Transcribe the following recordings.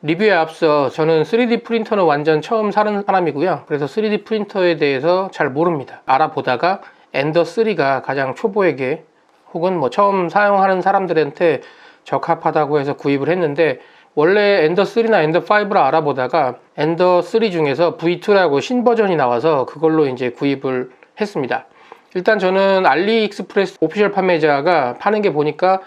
리뷰에 앞서 저는 3D 프린터는 완전 처음 사는 사람이고요. 그래서 3D 프린터에 대해서 잘 모릅니다. 알아보다가 엔더 3가 가장 초보에게 혹은 뭐 처음 사용하는 사람들한테 적합하다고 해서 구입을 했는데 원래 엔더 3나 엔더 5를 알아보다가 엔더 3 중에서 V2라고 신버전이 나와서 그걸로 이제 구입을 했습니다. 일단 저는 알리익스프레스 오피셜 판매자가 파는 게 보니까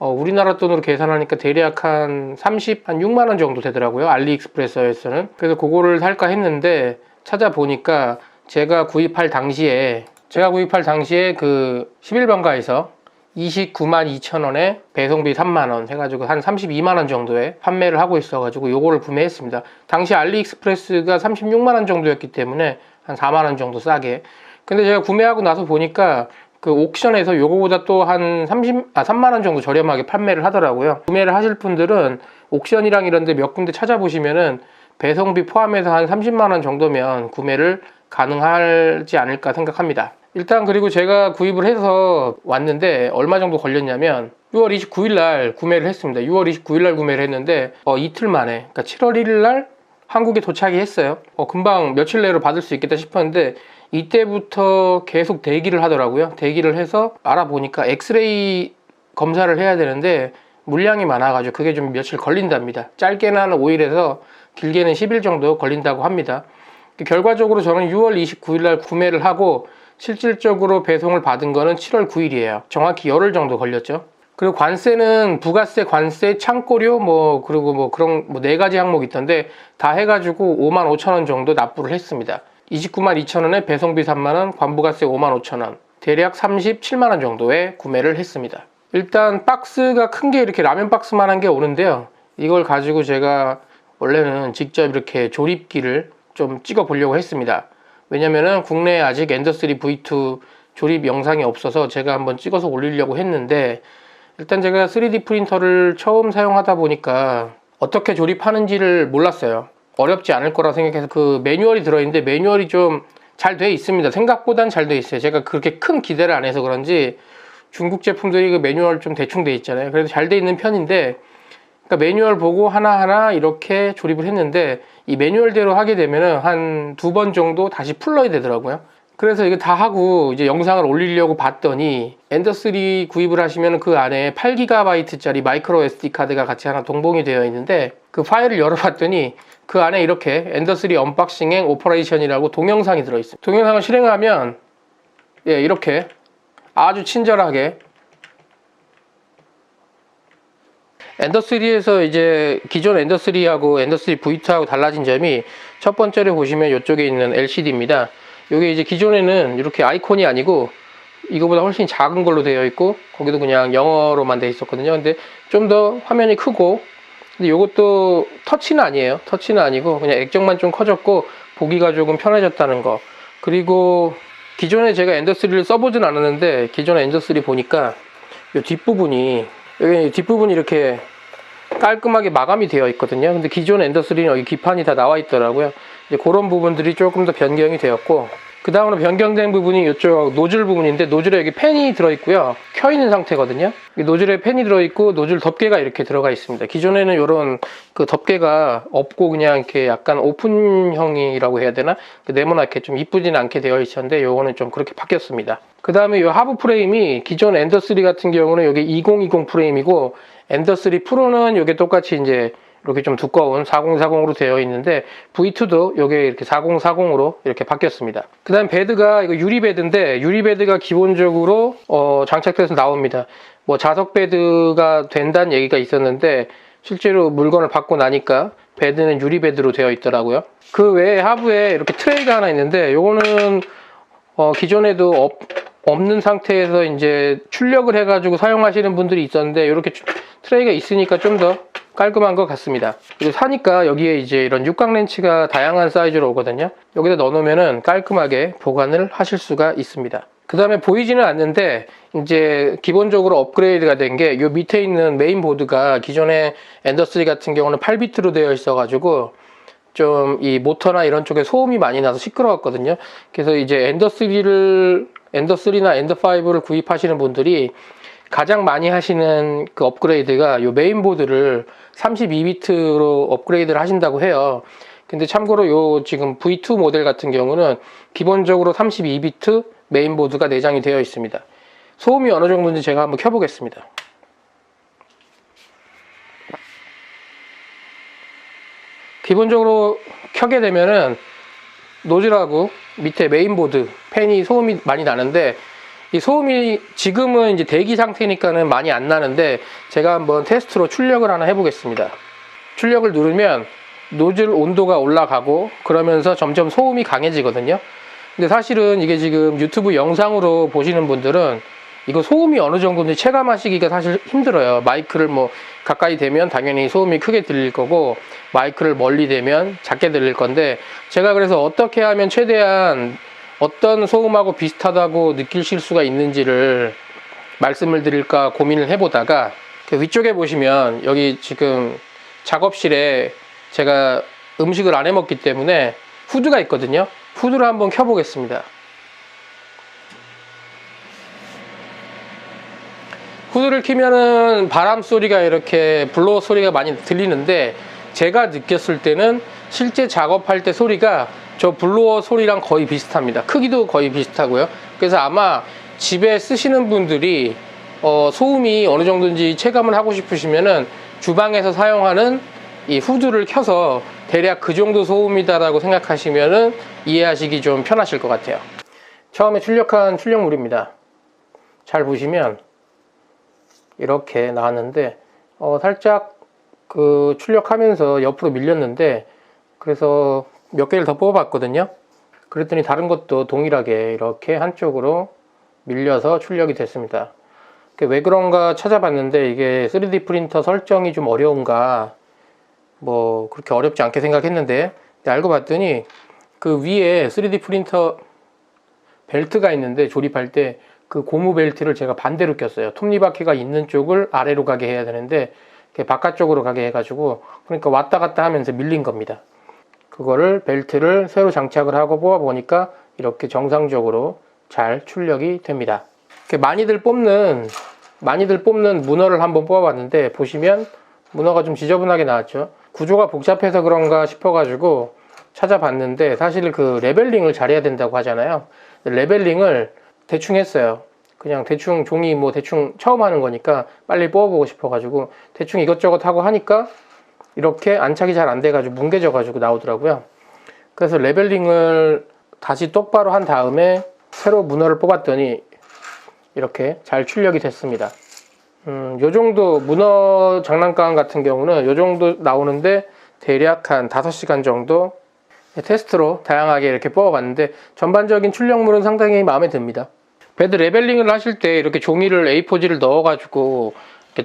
어, 우리나라 돈으로 계산하니까 대략 한 30, 한 6만 원 정도 되더라고요. 알리익스프레스에서는. 그래서 그거를 살까 했는데 찾아보니까 제가 구입할 당시에 제가 구입할 당시에 그 11번가에서 29만 2천 원에 배송비 3만 원 해가지고 한 32만 원 정도에 판매를 하고 있어가지고 요거를 구매했습니다. 당시 알리익스프레스가 36만 원 정도였기 때문에 한 4만 원 정도 싸게. 근데 제가 구매하고 나서 보니까 그 옥션에서 요거보다 또 한 30, 아, 3만 원 정도 저렴하게 판매를 하더라고요. 구매를 하실 분들은 옥션이랑 이런 데 몇 군데 찾아보시면은 배송비 포함해서 한 30만 원 정도면 구매를 가능하지 않을까 생각합니다. 일단 그리고 제가 구입을 해서 왔는데 얼마 정도 걸렸냐면 6월 29일 날 구매를 했습니다. 6월 29일 날 구매를 했는데 어, 이틀 만에 그러니까 7월 1일 날 한국에 도착이 했어요. 어, 금방 며칠 내로 받을 수 있겠다 싶었는데 이때부터 계속 대기를 하더라고요. 대기를 해서 알아보니까 엑스레이 검사를 해야 되는데 물량이 많아가지고 그게 좀 며칠 걸린답니다. 짧게는 한 5일에서 길게는 10일 정도 걸린다고 합니다. 결과적으로 저는 6월 29일 날 구매를 하고 실질적으로 배송을 받은 거는 7월 9일이에요. 정확히 열흘 정도 걸렸죠. 그리고 관세는 부가세, 관세, 창고료 뭐 그리고 뭐 그런 뭐 네 가지 항목 있던데 다 해가지고 5만 5천 원 정도 납부를 했습니다. 29만 2천 원에 배송비 3만 원, 관부가세 5만 5천 원, 대략 37만 원 정도에 구매를 했습니다. 일단 박스가 큰 게 이렇게 라면 박스만한 게 오는데요. 이걸 가지고 제가 원래는 직접 이렇게 조립기를 좀 찍어 보려고 했습니다. 왜냐면은 국내에 아직 엔더3 V2 조립 영상이 없어서 제가 한번 찍어서 올리려고 했는데 일단 제가 3D 프린터를 처음 사용하다 보니까 어떻게 조립하는지를 몰랐어요. 어렵지 않을 거라 생각해서 그 매뉴얼이 들어있는데 매뉴얼이 좀 잘 돼 있습니다. 생각보단 잘 돼 있어요. 제가 그렇게 큰 기대를 안 해서 그런지 중국 제품들이 그 매뉴얼 좀 대충 돼 있잖아요. 그래서 잘돼 있는 편인데 그러니까 매뉴얼 보고 하나하나 이렇게 조립을 했는데 이 매뉴얼대로 하게 되면은 한두 번 정도 다시 풀러야 되더라고요. 그래서 이거 다 하고 이제 영상을 올리려고 봤더니 엔더3 구입을 하시면 그 안에 8GB짜리 마이크로 SD 카드가 같이 하나 동봉이 되어 있는데 그 파일을 열어봤더니 그 안에 이렇게 엔더3 언박싱 행 오퍼레이션이라고 동영상이 들어있어요. 동영상을 실행하면 예, 이렇게 아주 친절하게 엔더3에서 이제 기존 엔더3하고 엔더3 V2하고 달라진 점이 첫 번째로 보시면 이쪽에 있는 LCD입니다. 이게 이제 기존에는 이렇게 아이콘이 아니고 이거보다 훨씬 작은 걸로 되어 있고 거기도 그냥 영어로만 되어 있었거든요. 근데 좀 더 화면이 크고 근데 이것도 터치는 아니에요. 터치는 아니고 그냥 액정만 좀 커졌고 보기가 조금 편해졌다는 거. 그리고 기존에 제가 엔더3를 써보진 않았는데 기존에 엔더3 보니까 이 뒷부분이 여기 뒷부분이 이렇게 깔끔하게 마감이 되어 있거든요. 근데 기존 엔더3는 여기 기판이 다 나와 있더라고요. 이제 그런 부분들이 조금 더 변경이 되었고 그 다음으로 변경된 부분이 이쪽 노즐 부분인데 노즐에 여기 팬이 들어있고요. 켜 있는 상태거든요. 이 노즐에 팬이 들어있고 노즐 덮개가 이렇게 들어가 있습니다. 기존에는 이런 그 덮개가 없고 그냥 이렇게 약간 오픈형이라고 해야 되나? 그 네모나게 좀 이쁘지는 않게 되어 있었는데 요거는 좀 그렇게 바뀌었습니다. 그 다음에 이 하부 프레임이 기존 엔더3 같은 경우는 여기 2020 프레임이고 엔더3 프로는 이게 똑같이 이제 이렇게 좀 두꺼운 4040으로 되어 있는데 V2도 이게 이렇게 4040으로 이렇게 바뀌었습니다. 그 다음 베드가 이거 유리 베드인데 유리 베드가 기본적으로 어, 장착돼서 나옵니다. 뭐 자석 베드가 된다는 얘기가 있었는데 실제로 물건을 받고 나니까 베드는 유리 베드로 되어 있더라고요. 그 외에 하부에 이렇게 트레이가 하나 있는데 요거는 어, 기존에도 없, 없는 상태에서 이제 출력을 해가지고 사용하시는 분들이 있었는데 이렇게 트레이가 있으니까 좀 더 깔끔한 것 같습니다. 그리고 사니까 여기에 이제 이런 육각 렌치가 다양한 사이즈로 오거든요. 여기다 넣어놓으면 깔끔하게 보관을 하실 수가 있습니다. 그 다음에 보이지는 않는데 이제 기본적으로 업그레이드가 된 게 이 밑에 있는 메인 보드가 기존의 엔더3 같은 경우는 8비트로 되어 있어 가지고 좀 이 모터나 이런 쪽에 소음이 많이 나서 시끄러웠거든요. 그래서 이제 엔더3를 엔더3나 엔더5를 구입하시는 분들이 가장 많이 하시는 그 업그레이드가 요 메인보드를 32비트로 업그레이드를 하신다고 해요. 근데 참고로 요 지금 V2 모델 같은 경우는 기본적으로 32비트 메인보드가 내장이 되어 있습니다. 소음이 어느 정도인지 제가 한번 켜보겠습니다. 기본적으로 켜게 되면은 노즐하고 밑에 메인보드 팬이 소음이 많이 나는데 이 소음이 지금은 이제 대기 상태니까는 많이 안 나는데 제가 한번 테스트로 출력을 하나 해보겠습니다. 출력을 누르면 노즐 온도가 올라가고 그러면서 점점 소음이 강해지거든요. 근데 사실은 이게 지금 유튜브 영상으로 보시는 분들은 이거 소음이 어느 정도인지 체감하시기가 사실 힘들어요. 마이크를 뭐 가까이 대면 당연히 소음이 크게 들릴 거고 마이크를 멀리 대면 작게 들릴 건데 제가 그래서 어떻게 하면 최대한 어떤 소음하고 비슷하다고 느끼실 수가 있는지를 말씀을 드릴까 고민을 해보다가 그 위쪽에 보시면 여기 지금 작업실에 제가 음식을 안 해 먹기 때문에 후드가 있거든요. 후드를 한번 켜보겠습니다. 후드를 키면은 바람 소리가 이렇게 블로어 소리가 많이 들리는데 제가 느꼈을 때는 실제 작업할 때 소리가 저 블로어 소리랑 거의 비슷합니다. 크기도 거의 비슷하고요. 그래서 아마 집에 쓰시는 분들이 어, 소음이 어느 정도인지 체감을 하고 싶으시면은 주방에서 사용하는 이 후드를 켜서 대략 그 정도 소음이다라고 생각하시면은 이해하시기 좀 편하실 것 같아요. 처음에 출력한 출력물입니다. 잘 보시면 이렇게 나왔는데 어, 살짝 그 출력하면서 옆으로 밀렸는데 그래서 몇 개를 더 뽑아봤거든요. 그랬더니 다른 것도 동일하게 이렇게 한쪽으로 밀려서 출력이 됐습니다. 왜 그런가 찾아봤는데 이게 3D 프린터 설정이 좀 어려운가 뭐 그렇게 어렵지 않게 생각했는데 알고 봤더니 그 위에 3D 프린터 벨트가 있는데 조립할 때 그 고무 벨트를 제가 반대로 꼈어요. 톱니바퀴가 있는 쪽을 아래로 가게 해야 되는데 바깥쪽으로 가게 해가지고 그러니까 왔다 갔다 하면서 밀린 겁니다. 그거를 벨트를 새로 장착을 하고 뽑아 보니까 이렇게 정상적으로 잘 출력이 됩니다. 많이들 뽑는 많이들 뽑는 문어를 한번 뽑아봤는데 보시면 문어가 좀 지저분하게 나왔죠. 구조가 복잡해서 그런가 싶어가지고 찾아봤는데 사실 그 레벨링을 잘해야 된다고 하잖아요. 레벨링을 대충 했어요. 그냥 대충 종이 뭐 대충 처음 하는 거니까 빨리 뽑아보고 싶어가지고 대충 이것저것 하고 하니까 이렇게 안착이 잘 안 돼가지고 뭉개져 가지고 나오더라고요. 그래서 레벨링을 다시 똑바로 한 다음에 새로 문어를 뽑았더니 이렇게 잘 출력이 됐습니다. 음, 요 정도 문어 장난감 같은 경우는 요 정도 나오는데 대략 한 5시간 정도 테스트로 다양하게 이렇게 뽑아봤는데 전반적인 출력물은 상당히 마음에 듭니다. 배드 레벨링을 하실 때 이렇게 종이를 A4지를 넣어가지고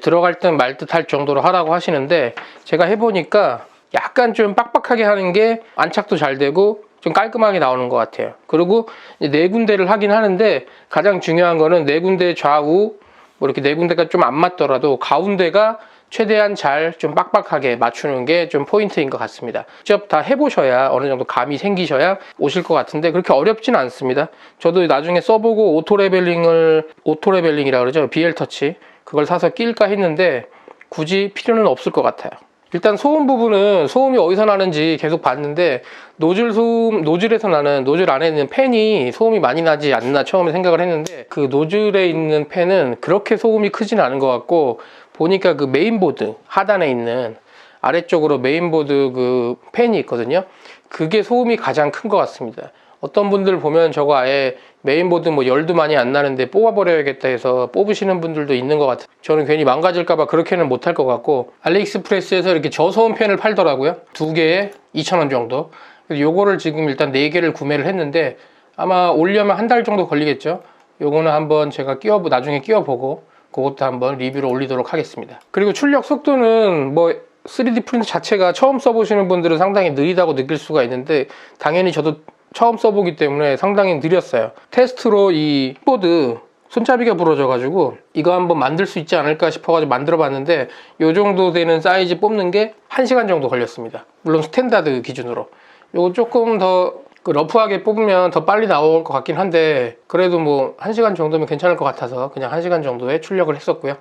들어갈 듯 말 듯 할 정도로 하라고 하시는데 제가 해보니까 약간 좀 빡빡하게 하는 게 안착도 잘 되고 좀 깔끔하게 나오는 것 같아요. 그리고 네 군데를 하긴 하는데 가장 중요한 거는 네 군데 좌우 뭐 이렇게 네 군데가 좀 안 맞더라도 가운데가 최대한 잘 좀 빡빡하게 맞추는 게 좀 포인트인 것 같습니다. 직접 다 해보셔야 어느 정도 감이 생기셔야 오실 것 같은데 그렇게 어렵진 않습니다. 저도 나중에 써보고 오토 레벨링을 오토 레벨링이라 그러죠. BL 터치 그걸 사서 낄까 했는데 굳이 필요는 없을 것 같아요. 일단 소음 부분은 소음이 어디서 나는지 계속 봤는데 노즐 소음 노즐에서 나는 노즐 안에 있는 팬이 소음이 많이 나지 않나 처음에 생각을 했는데 그 노즐에 있는 팬은 그렇게 소음이 크지는 않은 것 같고 보니까 그 메인보드 하단에 있는 아래쪽으로 메인보드 그 팬이 있거든요. 그게 소음이 가장 큰 것 같습니다. 어떤 분들 보면 저거 아예 메인보드 뭐 열도 많이 안 나는데 뽑아버려야겠다 해서 뽑으시는 분들도 있는 것 같아요. 저는 괜히 망가질까봐 그렇게는 못할 것 같고 알리익스프레스에서 이렇게 저소음 팬을 팔더라고요. 두 개에 2,000원 정도. 요거를 지금 일단 네 개를 구매를 했는데 아마 올려면 한 달 정도 걸리겠죠. 요거는 한번 제가 끼워보 나중에 끼워보고 그것도 한번 리뷰를 올리도록 하겠습니다. 그리고 출력 속도는 뭐 3D 프린터 자체가 처음 써보시는 분들은 상당히 느리다고 느낄 수가 있는데 당연히 저도 처음 써보기 때문에 상당히 느렸어요. 테스트로 이 키보드 손잡이가 부러져가지고 이거 한번 만들 수 있지 않을까 싶어가지고 만들어봤는데 이 정도 되는 사이즈 뽑는 게 1시간 정도 걸렸습니다. 물론 스탠다드 기준으로. 이거 조금 더그 러프하게 뽑으면 더 빨리 나올 것 같긴 한데 그래도 뭐 1시간 정도면 괜찮을 것 같아서 그냥 1시간 정도에 출력을 했었고요.